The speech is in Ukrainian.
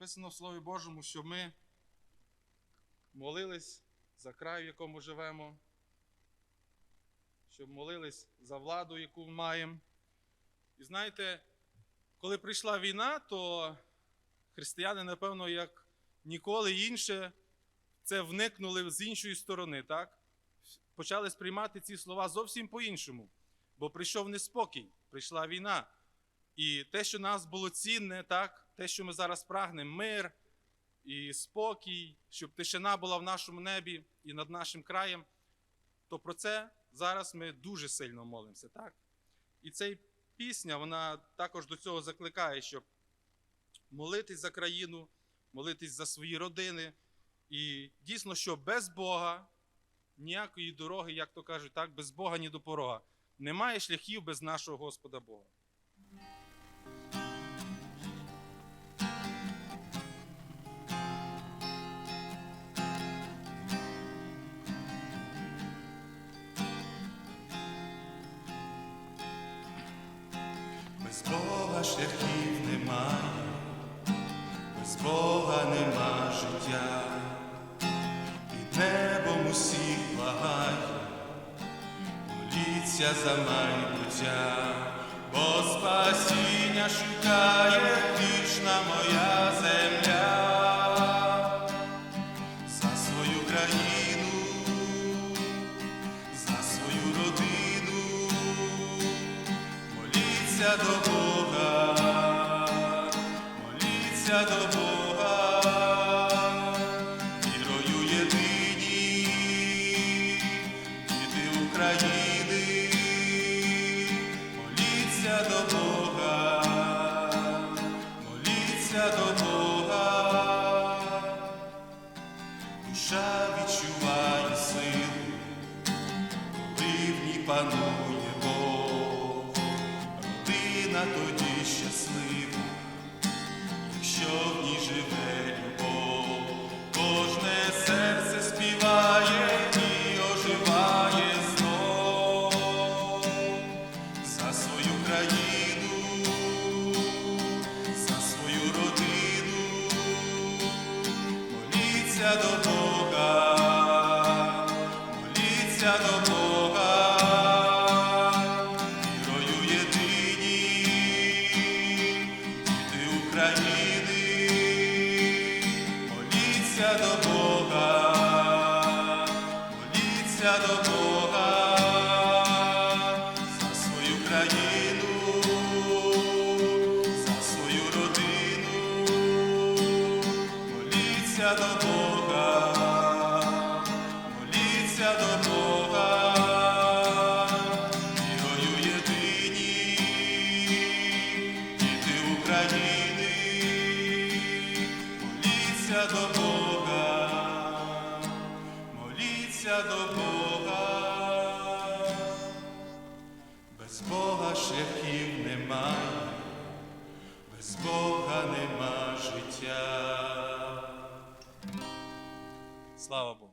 Написано в Слові Божому, що ми молились за край, в якому живемо, щоб молились за владу, яку маємо. І знаєте, коли прийшла війна, то християни, напевно, як ніколи інше, це вникнули з іншої сторони, так? Почали сприймати ці слова зовсім по-іншому. Бо прийшов неспокій, прийшла війна. І те, що нас було цінне, так, те, що ми зараз прагнемо, мир і спокій, щоб тишина була в нашому небі і над нашим краєм, то про це зараз ми дуже сильно молимося. так? І ця пісня, вона також до цього закликає, щоб молитись за країну, молитись за свої родини. І дійсно, що без Бога ніякої дороги, як то кажуть, так, без Бога ні до порога. Немає шляхів без нашого Господа Бога. Без Бога шляхів немає, без Бога нема життя, під небом усіх благає, моліться за майбуття, бо спасіння шукає вічна моя земля, Моліться до Бога, моліться до Бога, вірою єдині, діти України, моліться до Бога, моліться до Бога, душа відчуває силу, коли в ній панує родина тоді щаслива, якщо в ній живе любов, кожне серце співає і оживає знов. За свою країну, за свою родину, моліться до Бога, моліться до Бога України, моліться до Бога, моліться до Бога за свою країну, за свою родину, моліться до Бога, до Бога, моліться до Бога, без Бога шляхів немає, без Бога нема життя. Слава Богу!